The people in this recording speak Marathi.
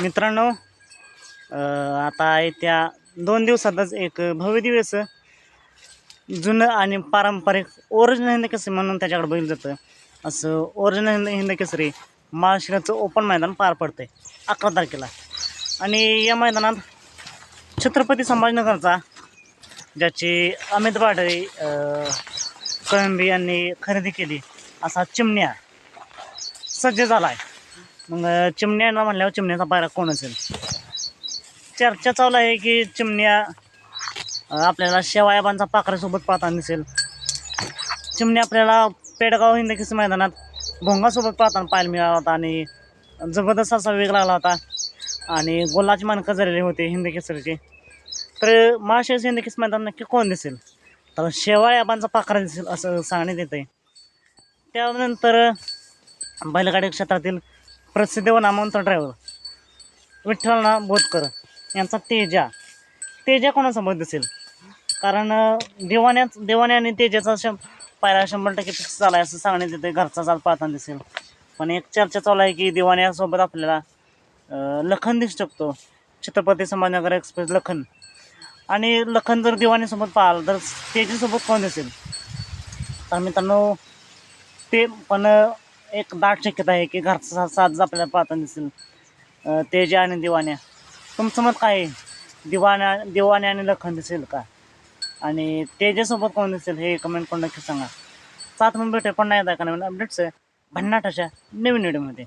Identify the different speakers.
Speaker 1: मित्रांनो आता येत्या दोन दिवसातच एक भव्य दिवस. जुनं आणि पारंपरिक ओरिजिनल हिंद केसरी म्हणून त्याच्याकडे बघितलं जातं. असं ओरिजिनल हिंद हिंद केसरी महाराष्ट्राचं ओपन मैदान पार पडतंय अकरा तारखेला. आणि या मैदानात छत्रपती संभाजीनगरचा ज्याची अमित बाडे कळंबी यांनी खरेदी केली असा चिमण्या सज्ज झाला आहे मग चिमण्या म्हणल्यावर चिमण्याचा पायरा कोण असेल? चर्चा चालू आहे की चिमण्या आपल्याला शेवायाबांचा पाखऱ्यासोबत पाहताना दिसेल. चिमण्या आपल्याला पेडगाव हिंदकेस मैदानात भोंगासोबत पाहताना पाहायला मिळाला होता आणि जबरदस्त असा वेग लागला होता आणि गोलाची मानकं झालेली होती हिंदकेसरीचे तर महाशेष हिंदकेस मैदान नक्की कोण दिसेल? तर शेवायाबांचा पाखरा दिसेल असं सांगण्यात येतं आहे त्यानंतर बैलगाडी क्षेत्रातील प्रसिद्ध व नामवंत ड्रायव्हर विठ्ठलना बोधकर यांचा तेजा. तेजा कोणासोबत दिसेल? कारण अं, देवाण्याच देवाने आणि तेजाचा शं पायरा शंभर टक्के फिक्स झाला आहे असं सांगण्यात येते घरचा चाल पाहताना दिसेल. पण एक चर्चा चालू आहे की देवाण्यासोबत आपल्याला लखन दिसू शकतो. छत्रपती संभाजीनगर एक्सप्रेस लखन. आणि लखन जर दिवाणीसोबत पाहाल तर तेजीसोबत कोण दिसेल? तर मित्रांनो ते पण एक दाट शक्यता आहे की घरचा सा- आपल्याला पाहताना दिसेल. तेजे आणि दिवाण्या तुमचं मत काय आहे? दिवाण्या दिवाण्या आणि लखन दिसेल का? आणि तेजेसोबत कोण दिसेल हे कमेंट करून नक्की सांगा. सात मिनिट भेटे पण नाही येत आहे का नवीन अपडेट्स आहे. भन्नाट अशा नवीन व्हिडिओमध्ये